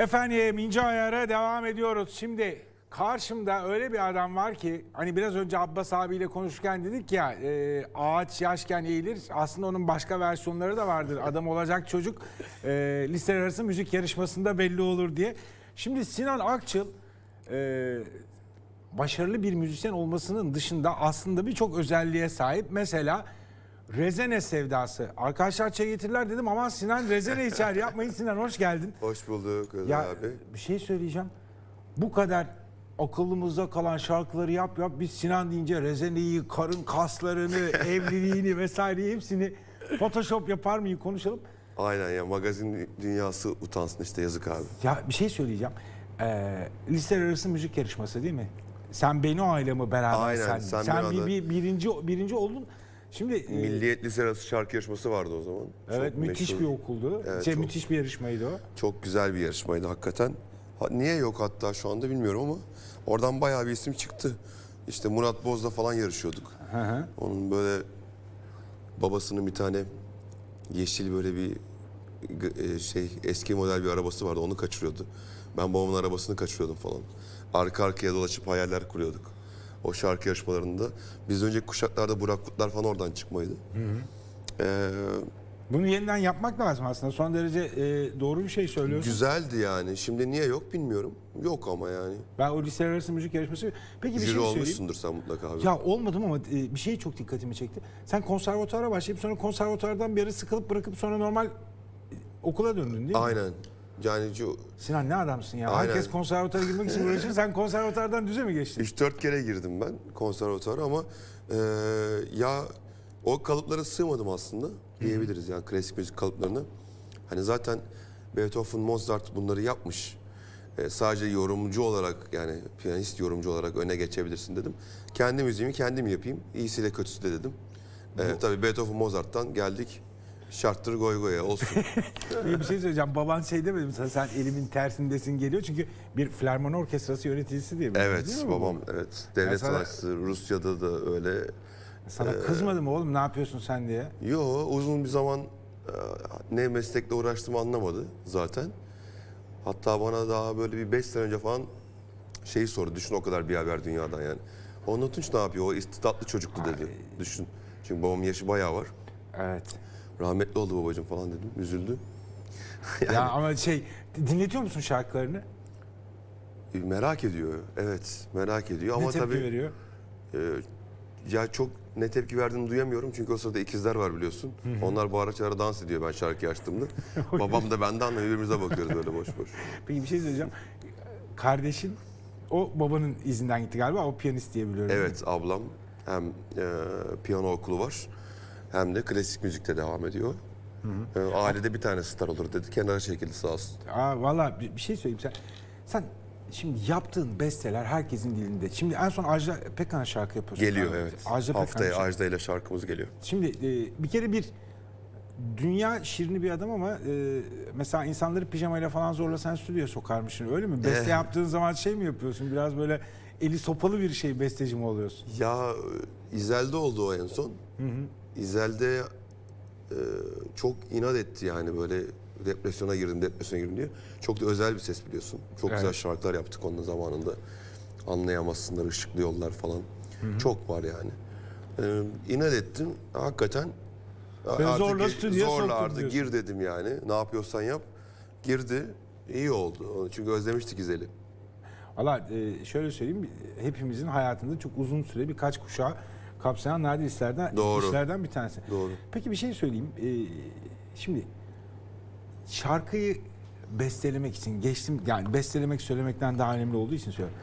Efendim İnce Ayar'a devam ediyoruz. Şimdi karşımda öyle bir adam var ki hani biraz önce Abbas abiyle konuşurken dedik ya e, ağaç yaşken eğilir. Aslında onun başka versiyonları da vardır. Adam olacak çocuk e, listeler arası müzik yarışmasında belli olur diye. Şimdi Sinan Akçıl e, başarılı bir müzisyen olmasının dışında aslında birçok özelliğe sahip. Mesela Rezene sevdası. Arkadaşlar çay getirdiler dedim ama Sinan Rezene içer. Yapmayın Sinan hoş geldin. Hoş bulduk Özer Ya abi. bir şey söyleyeceğim. Bu kadar akıllımızda kalan şarkıları yap yap. Biz Sinan deyince Rezene'yi, karın kaslarını, evliliğini vesaireyi hepsini Photoshop yapar mıyım konuşalım. Aynen ya magazin dünyası utansın işte yazık abi. Ya bir şey söyleyeceğim. Ee, listeler arası müzik yarışması değil mi? Sen beni o aile mi beraber Aynen, sen? sen Sen, bir bir- birinci birinci oldun. Şimdi e, Milliyet Lise arası şarkı yarışması vardı o zaman. evet Çok müthiş meşhur. bir okuldu. Evet, şey, çok. müthiş bir yarışmaydı o. Çok güzel bir yarışmaydı hakikaten. Ha, niye yok hatta şu anda bilmiyorum ama oradan bayağı bir isim çıktı. İşte Murat Boz'la falan yarışıyorduk. Hı hı. Onun böyle babasının bir tane yeşil böyle bir g- e, şey eski model bir arabası vardı onu kaçırıyordu. Ben babamın arabasını kaçırıyordum falan. Arka arkaya dolaşıp hayaller kuruyorduk. O şarkı yarışmalarında. Biz önceki kuşaklarda Burak Kutlar falan oradan çıkmaydı. Ee, Bunu yeniden yapmak lazım aslında. Son derece e, doğru bir şey söylüyorsun. güzeldi yani. Şimdi niye yok bilmiyorum. Yok ama yani. Ben o listeler arası müzik yarışması... Peki bir Jüri şey söyleyeyim. olmuşsundur sen mutlaka abi. Ya olmadım ama e, bir şey çok dikkatimi çekti. Sen konservatuara başlayıp sonra konservatuardan bir ara sıkılıp bırakıp sonra normal e, okula döndün değil mi? Aynen. Yani şu Sinan ne adamsın ya. Aynen. Herkes konservatuara girmek için uğraşır. Sen konservatuardan düze mi geçtin? 3-4 kere girdim ben konservatuvara ama eee, ya o kalıplara sığmadım aslında diyebiliriz yani klasik müzik kalıplarına. Hani zaten Beethoven, Mozart bunları yapmış. Eee, sadece yorumcu olarak yani piyanist yorumcu olarak öne geçebilirsin dedim. Kendi müziğimi kendim yapayım. İyisiyle kötüsü de dedim. Eee tabii Beethoven, Mozart'tan geldik. Şarttır goy goya olsun. İyi bir şey söyleyeceğim. Baban şey demedi mi sana sen elimin tersindesin geliyor. Çünkü bir flarmoni orkestrası yöneticisi diye biliyorum, değil evet mi bu? babam evet. Devlet sana- sanatçısı Rusya'da da öyle. Sana kızmadı mı oğlum ne yapıyorsun sen diye? Yo uzun bir zaman e, ne meslekle uğraştığımı anlamadı zaten. Hatta bana daha böyle bir 5 sene önce falan şeyi sordu. Düşün o kadar bir haber dünyadan yani. Onur Tunç ne yapıyor? O istidatlı çocuktu dedi. Düşün. Çünkü babamın yaşı bayağı var. Evet. Rahmetli oldu babacığım falan dedim. Üzüldü. Ya ama şey dinletiyor musun şarkılarını? E, Merak ediyor. Evet merak ediyor. ne Ama tepki tabii veriyor? e, ya çok ne tepki verdiğini duyamıyorum. Çünkü o sırada ikizler var biliyorsun. Onlar bağıra çağıra dans ediyor ben şarkıyı açtığımda. Babam da benden de birbirimize bakıyoruz böyle boş boş. Peki bir şey söyleyeceğim. Kardeşin o babanın izinden gitti galiba. O piyanist diye biliyorum. Evet ablam hem e, piyano okulu var hem de klasik müzikte devam ediyor. E, ailede bir tane star olur dedi. Kenara çekildi sağ olsun. Aa, Valla bir, bir şey söyleyeyim sen. Sen şimdi yaptığın besteler herkesin dilinde. Şimdi en son Ajda Pekkan şarkı yapıyorsun. Geliyor evet. Ajda Pekkan Haftaya şarkı. Ajda ile şarkımız geliyor. Şimdi e, bir kere bir dünya şirini bir adam ama e, mesela insanları pijamayla falan zorla sen stüdyoya sokarmışsın öyle mi? Beste Eh. yaptığın zaman şey mi yapıyorsun? Biraz böyle eli sopalı bir şey besteci mi oluyorsun? Ya e, İzel'de oldu o en son. İzel'de e, çok inat etti yani böyle depresyona girdim, depresyona girdim diye. Çok da özel bir ses biliyorsun. Çok güzel Evet. şarkılar yaptık onun zamanında. Anlayamazsınlar, ışıklı yollar falan. Çok var yani. E, inat ettim. Hakikaten artık zorla stüdyoya zorla artık diyorsun. gir dedim yani. Ne yapıyorsan yap. Girdi. İyi oldu. Çünkü özlemiştik İzel'i. Valla e, şöyle söyleyeyim hepimizin hayatında çok uzun süre birkaç kuşağı kapsayan nadir işlerden, Doğru. işlerden bir tanesi. Doğru. Peki bir şey söyleyeyim. E, şimdi şarkıyı bestelemek için geçtim yani bestelemek söylemekten daha önemli olduğu için söylüyorum.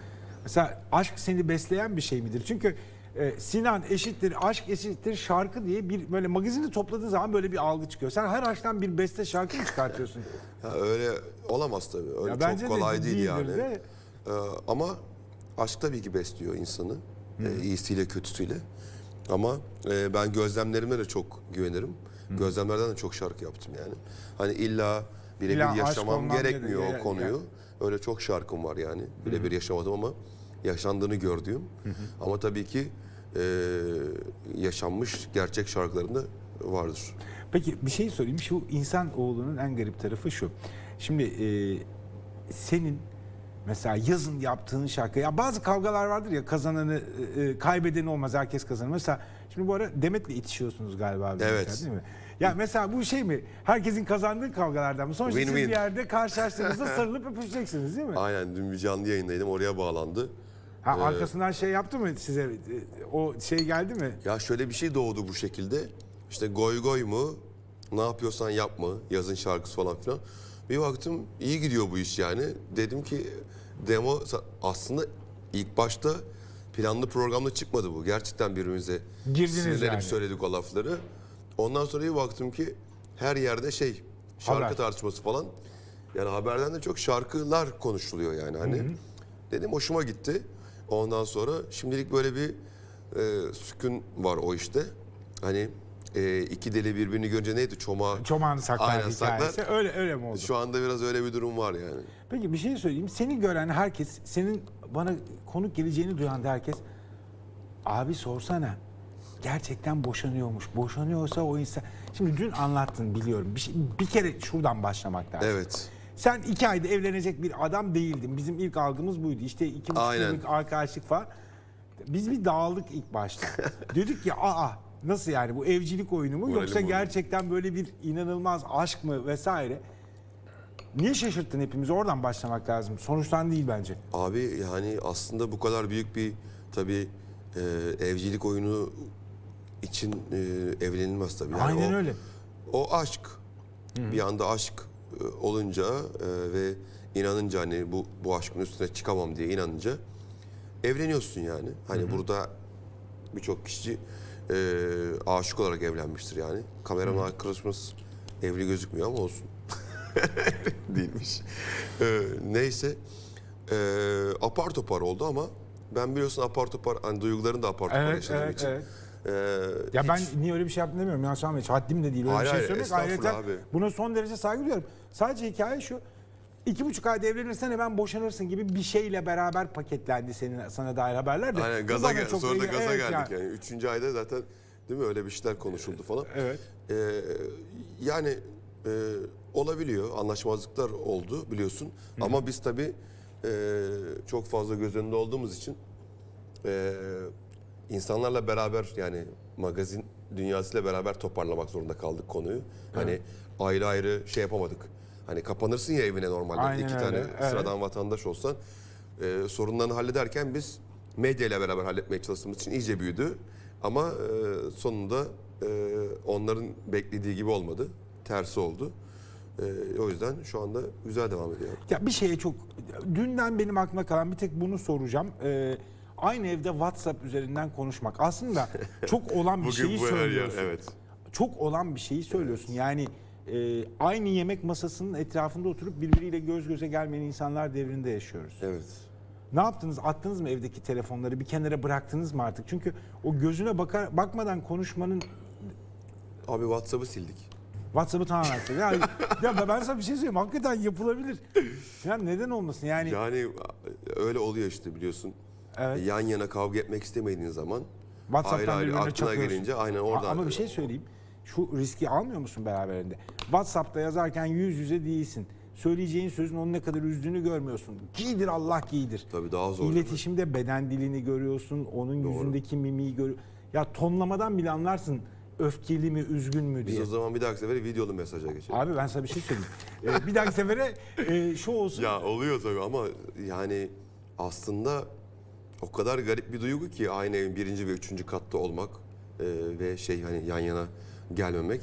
Mesela aşk seni besleyen bir şey midir? Çünkü e, Sinan eşittir, aşk eşittir şarkı diye bir böyle magazini topladığı zaman böyle bir algı çıkıyor. Sen her aşktan bir beste şarkı mı çıkartıyorsun? Ya öyle olamaz tabii. Öyle Ya de çok kolay değil değildir yani. de. Ee, ama aşk tabii ki besliyor insanı. Ee, iyisiyle kötüsüyle. Ama e, ben gözlemlerime de çok güvenirim. Gözlemlerden de çok şarkı yaptım yani. Hani illa birebir İlla aşk yaşamam olmam gerekmiyor gerekiyor. o konuyu. Öyle çok şarkım var yani. Birebir yaşamadım ama yaşandığını gördüğüm. Ama tabii ki e, yaşanmış gerçek şarkılarım da vardır. Peki bir şey söyleyeyim. Şu insan oğlunun en garip tarafı şu. Şimdi e, senin mesela yazın yaptığın şarkı ya bazı kavgalar vardır ya kazananı e, e, kaybedeni olmaz herkes kazanır. Mesela şimdi bu ara Demet'le itişiyorsunuz galiba. bir Evet. mesela, değil mi? Ya mesela bu şey mi? Herkesin kazandığı kavgalardan mı? Sonuçta siz Win-win. bir yerde karşılaştığınızda sarılıp öpüşeceksiniz değil mi? Aynen dün bir canlı yayındaydım oraya bağlandı. Ha, arkasından şey yaptı mı size? O şey geldi mi? Ya şöyle bir şey doğdu bu şekilde. İşte goy goy mu? Ne yapıyorsan yapma. Yazın şarkısı falan filan. Bir baktım iyi gidiyor bu iş yani. Dedim ki demo aslında ilk başta planlı programda çıkmadı bu. Gerçekten birbirimize Girdiniz sinirlenip yani. söyledik o lafları. Ondan sonra bir baktım ki her yerde şey şarkı Haber. tartışması falan. Yani haberden de çok şarkılar konuşuluyor yani hani. Dedim hoşuma gitti. Ondan sonra şimdilik böyle bir e, sükun var o işte. Hani e, iki deli birbirini görünce neydi? Çoma. Çomağını saklar Aynen, hikayesi. saklar. Öyle öyle mi oldu? Şu anda biraz öyle bir durum var yani. Peki bir şey söyleyeyim. Seni gören herkes, senin bana konuk geleceğini duyan da herkes abi sorsana gerçekten boşanıyormuş. Boşanıyorsa o insan... Şimdi dün anlattın biliyorum. Bir, şey, bir kere şuradan başlamak lazım. Evet. Sen iki ayda evlenecek bir adam değildin. Bizim ilk algımız buydu. İşte iki buçuk Aynen. yıllık arkadaşlık falan. Biz bir dağıldık ilk başta. Dedik ki aa nasıl yani bu evcilik oyunu mu Moralim yoksa bozuldu. gerçekten böyle bir inanılmaz aşk mı vesaire. Niye şaşırttın hepimizi? Oradan başlamak lazım. Sonuçtan değil bence. Abi yani aslında bu kadar büyük bir tabii e, evcilik oyunu için e, evlenilmez tabii. Yani Aynen o, öyle. O aşk. Bir anda aşk e, olunca e, ve inanınca hani bu bu aşkın üstüne çıkamam diye inanınca evleniyorsun yani. Hani burada birçok kişi e, aşık olarak evlenmiştir yani. Kameraman arkadaşımız evli gözükmüyor ama olsun. Değilmiş. E, neyse. E, apar topar oldu ama ben biliyorsun apar topar hani duyguların da apar topar Evet, yaşadığım evet, için. evet. e, Ya ben hiç- niye öyle bir şey yaptım demiyorum. Yanlış anlamayın. Haddim de değil. Öyle Hayır, bir şey hayır, söylemek. Ayrıca abi. buna son derece saygı duyuyorum. Sadece hikaye şu. İki buçuk ayda evlenirsen hemen boşanırsın gibi bir şeyle beraber paketlendi senin sana dair haberler de. Aynen gaza gel, sonra da gaza evet geldik ya. yani. Üçüncü ayda zaten değil mi öyle bir şeyler konuşuldu falan. Evet. Ee, yani e, olabiliyor anlaşmazlıklar oldu biliyorsun. Ama biz tabii e, çok fazla göz önünde olduğumuz için e, insanlarla beraber yani magazin dünyasıyla beraber toparlamak zorunda kaldık konuyu. Hani ayrı ayrı şey yapamadık. Hani kapanırsın ya evine normalde Aynen iki öyle, tane evet. sıradan vatandaş olsan e, sorunlarını hallederken biz medya ile beraber halletmeye çalıştığımız için iyice büyüdü. Ama e, sonunda e, onların beklediği gibi olmadı. Tersi oldu. E, o yüzden şu anda güzel devam ediyor. Ya bir şeye çok dünden benim aklıma kalan bir tek bunu soracağım. Ee, aynı evde WhatsApp üzerinden konuşmak. Aslında çok olan bir şeyi söylüyorsun. evet. Çok olan bir şeyi söylüyorsun. Yani e, aynı yemek masasının etrafında oturup birbiriyle göz göze gelmeyen insanlar devrinde yaşıyoruz. Evet. Ne yaptınız? Attınız mı evdeki telefonları? Bir kenara bıraktınız mı artık? Çünkü o gözüne bakar bakmadan konuşmanın Abi WhatsApp'ı sildik. WhatsApp'ı tamamen sildi. Yani, ya ben sana bir şey söyleyeyim. Hakikaten yapılabilir. Ya neden olmasın? Yani Yani öyle oluyor işte biliyorsun. Evet. Yan yana kavga etmek istemediğin zaman WhatsApp'tan ayrı ayrı aklına çakıyorsun. gelince aynen oradan. Ama bir şey söyleyeyim. Şu riski almıyor musun beraberinde? WhatsApp'ta yazarken yüz yüze değilsin. Söyleyeceğin sözün onun ne kadar üzdüğünü görmüyorsun. Giydir Allah giydir. Tabii daha zor. İletişimde beden dilini görüyorsun. Onun yüzündeki mimiği gör. Ya tonlamadan bile anlarsın öfkeli mi, üzgün mü Biz diye. o zaman bir dahaki sefere videolu mesaja geçelim. Abi ben sana bir şey söyleyeyim. Ee, bir dahaki sefere e, şu olsun. Ya oluyor tabii ama yani aslında o kadar garip bir duygu ki aynı evin birinci ve üçüncü katta olmak e, ve şey hani yan yana gelmemek.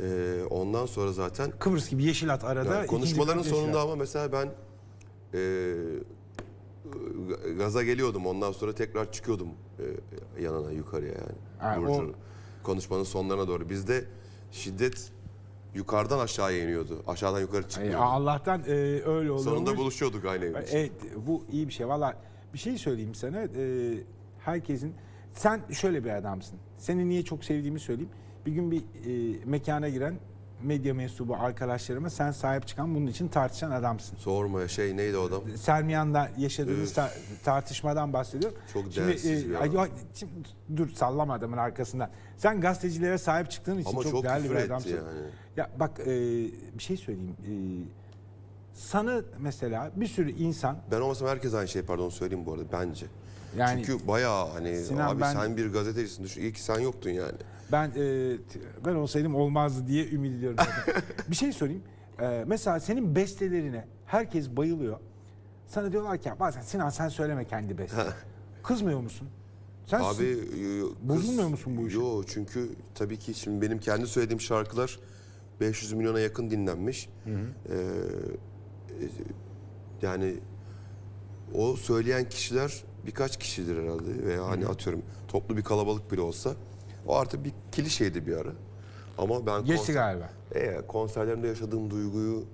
E, ondan sonra zaten Kıbrıs gibi yeşil at arada. yani ikinci konuşmaların kat yeşil sonunda at. ama mesela ben e, gaza geliyordum ondan sonra tekrar çıkıyordum e, yanına yukarıya yani. Ha, o-. Konuşmanın sonlarına doğru. Bizde şiddet yukarıdan aşağıya iniyordu. Aşağıdan yukarı Ay, çıkmıyordu. Allah'tan e, öyle oluyor. Sonunda buluşuyorduk aynı evin içinde. Evet bu iyi bir şey. Valla bir şey söyleyeyim sana. Ee, herkesin sen şöyle bir adamsın. Seni niye çok sevdiğimi söyleyeyim. Bir gün bir e, mekana giren medya mensubu arkadaşlarıma sen sahip çıkan bunun için tartışan adamsın. Sormaya şey neydi o adam? Selmiyan'da yaşadığımız Üf. ta- tartışmadan bahsediyorum. Çok değersiz bir ay- adam. ay- şimdi dur sallama adamın arkasından. Sen gazetecilere sahip çıktığın için Ama çok, çok değerli bir küfür etti adamsın. yani. Ya bak e, bir şey söyleyeyim. sana mesela bir sürü insan Ben olmasam herkes aynı şey pardon söyleyeyim bu arada bence. Yani- Çünkü bayağı hani Sinan, abi ben- sen bir gazetecisin düşün. İyi ki sen yoktun yani. ben e, t- ben olsaydım olmazdı diye ümit ediyorum. zaten. bir şey sorayım. E, mesela senin bestelerine herkes bayılıyor. Sana diyorlar ki "Ya bazen Sinan sen söyleme kendi besteni. Kızmıyor musun? Sen Abi y- y- Bozulmuyor musun bu işe? Yo çünkü tabii ki şimdi benim kendi söylediğim şarkılar 500 milyona yakın dinlenmiş. Ee, e, yani o söyleyen kişiler birkaç kişidir herhalde veya hani atıyorum toplu bir kalabalık bile olsa o artık bir klişeydi bir ara. Ama ben geçti galiba. E, konserlerimde yaşadığım duyguyu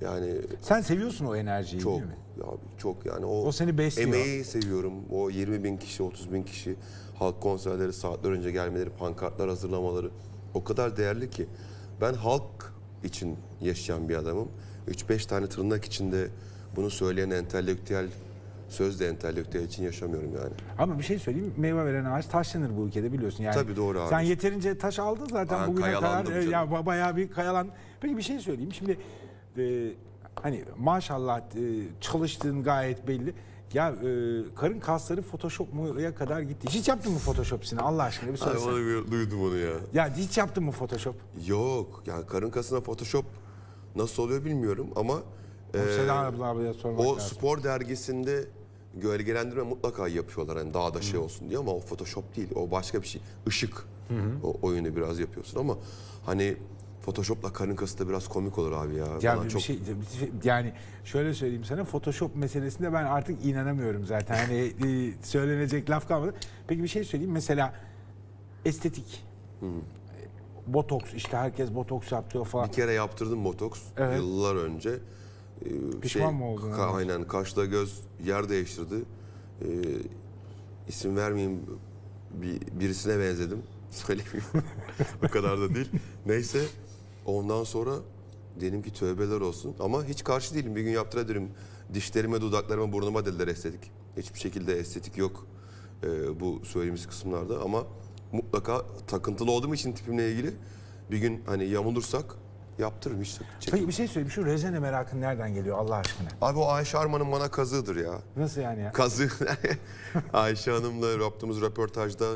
yani Sen seviyorsun o enerjiyi çok değil mi? abi çok yani o, O seni besliyor. emeği seviyorum. O 20 bin kişi, 30 bin kişi halk konserleri saatler önce gelmeleri, pankartlar hazırlamaları o kadar değerli ki ben halk için yaşayan bir adamım. 3-5 tane tırnak içinde bunu söyleyen entelektüel sözde entelektüel için yaşamıyorum yani. Ama bir şey söyleyeyim meyve veren ağaç taşlanır bu ülkede biliyorsun yani. Tabii doğru abi. Sen yeterince taş aldın zaten Ben bugüne kadar. kayalandım E, canım. Ya ba- bayağı bir kayalan. Peki bir şey söyleyeyim şimdi e, hani maşallah e, çalıştığın gayet belli. Ya e, karın kasları Photoshop'a kadar gitti. Hiç yaptın mı Photoshop Sinan Allah aşkına bir söylesene. duydum onu ya. Ya hiç yaptın mı Photoshop? Yok yani karın kasına photoshop nasıl oluyor bilmiyorum ama e, Seda abla ablaya sormak O lazım. spor dergisinde gölgelendirme mutlaka yapıyorlar hani daha da şey olsun diye ama o Photoshop değil o başka bir şey. Işık o oyunu biraz yapıyorsun ama hani Photoshop'la karın kası da biraz komik olur abi ya. Ya Bana bir çok şey, bir şey- yani şöyle söyleyeyim sana Photoshop meselesinde ben artık inanamıyorum zaten. Hani e, söylenecek laf kalmadı. Peki bir şey söyleyeyim mesela estetik. Botoks işte herkes botoks yaptırıyor falan. bir kere yaptırdım botoks Evet. yıllar önce. Ee, Pişman mı oldun ka- aynen kaşla göz yer değiştirdi. Ee, isim vermeyeyim bir, birisine benzedim. Söylemeyeyim. o kadar da değil. Neyse ondan sonra dedim ki tövbeler olsun. Ama hiç karşı değilim. Bir gün yaptırabilirim. Dişlerime, dudaklarıma, burnuma dediler estetik. Hiçbir şekilde estetik yok e, bu söylediğimiz kısımlarda. Ama mutlaka takıntılı olduğum için tipimle ilgili bir gün hani yamulursak yaptırırım hiç çekin- Peki bir şey söyleyeyim şu rezene merakın nereden geliyor Allah aşkına? Abi o Ayşe Arman'ın bana kazığıdır ya. Nasıl yani ya? Kazığı. Ayşe Hanım'la yaptığımız röportajda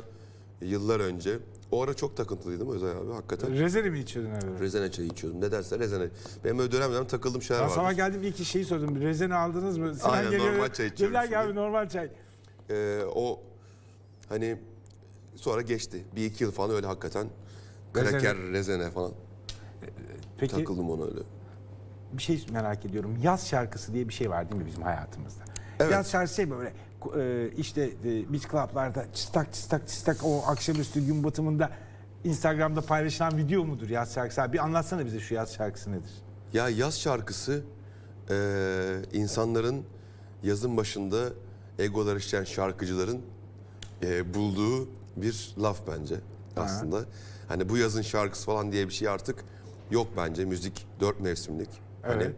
yıllar önce. O ara çok takıntılıydım Özay abi hakikaten. Rezene mi içiyordun öyle? Rezene çayı içiyordum. Ne derse rezene. Benim öyle dönem dönem takıldığım şeyler Ben vardı. sabah geldim ilk iş şeyi sordum. Rezene aldınız mı? Sinan Aynen, geliyor. normal çay içiyorum Dediler ki şimdi. abi normal çay. Ee, o hani sonra geçti. Bir iki yıl falan öyle hakikaten. Kraker, rezene falan. Peki Takıldım ona öyle. bir şey merak ediyorum. Yaz şarkısı diye bir şey var değil mi bizim hayatımızda? Evet. Yaz şarkısı şey böyle e, işte e, beach club'larda çıstak çıstak çıstak o akşamüstü gün batımında Instagram'da paylaşılan video mudur yaz şarkısı? Abi Bir anlatsana bize şu yaz şarkısı nedir? Ya yaz şarkısı eee, insanların yazın başında egolar işleyen şarkıcıların eee, bulduğu bir laf bence aslında. Hani bu yazın şarkısı falan diye bir şey artık yok bence. Müzik dört mevsimlik. Hani Evet.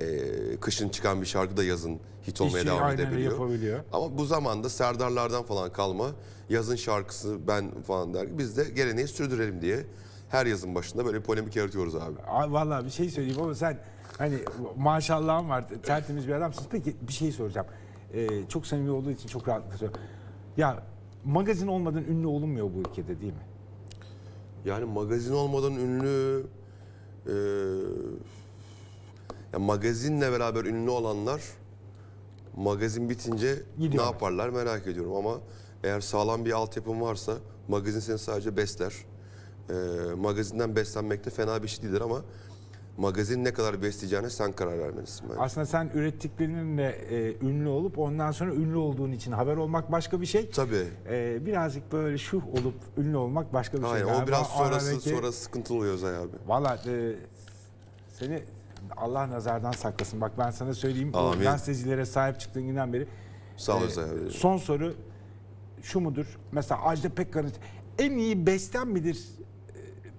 eee, kışın çıkan bir şarkı da yazın hit olmaya İşi devam aynen edebiliyor. yapabiliyor. Ama bu zamanda Serdarlardan falan kalma yazın şarkısı ben falan der. Biz de geleneği sürdürelim diye her yazın başında böyle polemik yaratıyoruz abi. Abi Vallahi bir şey söyleyeyim ama sen hani maşallahın var tertemiz bir adamsın. Peki bir şey soracağım. Ee, çok samimi olduğu için çok rahatlıkla söylüyorum. Ya magazin olmadan ünlü olunmuyor bu ülkede değil mi? Yani magazin olmadan ünlü e, ya magazinle beraber ünlü olanlar magazin bitince Gidiyorlar. ne yaparlar merak ediyorum ama eğer sağlam bir altyapın varsa magazin seni sadece besler. E, magazinden beslenmek de fena bir şey değildir ama magazin ne kadar besleyeceğine sen karar vermelisin bence. Aslında sen ürettiklerinle e, ünlü olup ondan sonra ünlü olduğun için haber olmak başka bir şey. Tabii. E, birazcık böyle şuh olup ünlü olmak başka bir şey. Aynen o Galiba biraz sonrası aradaki- sonra sıkıntılı oluyor Zay abi. Valla e, seni Allah nazardan saklasın. Bak ben sana söyleyeyim. O Amin. gazetecilere sahip çıktığın günden beri. Sağ ol e, Zay abi. son soru şu mudur? Mesela Ajda Pekkan'ın en iyi besten midir?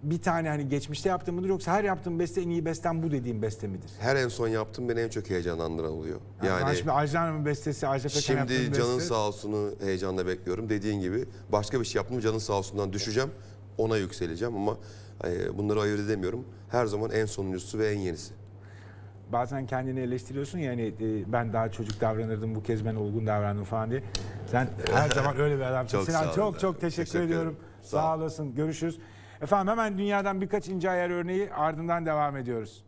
bir tane hani geçmişte yaptığım mıdır yoksa her yaptığım beste en iyi bestem bu dediğim beste midir? Her en son yaptığım beni en çok heyecanlandıran oluyor. Yani, yani şimdi bestesi, Ajda Pekan Şimdi canın beste... sağ olsunu heyecanla bekliyorum. Dediğin gibi başka bir şey yaptım canın sağ olsundan düşeceğim. Ona yükseleceğim ama e, bunları ayırt edemiyorum. Her zaman en sonuncusu ve en yenisi bazen kendini eleştiriyorsun yani ya, hani, e, ben daha çocuk davranırdım bu kez ben olgun davrandım falan diye. Sen her zaman öyle bir adamsın. çok Sinan çok çok teşekkür, teşekkür ediyorum. Sağ, sağ olasın. Görüşürüz. Efendim hemen dünyadan birkaç ince ayar örneği ardından devam ediyoruz.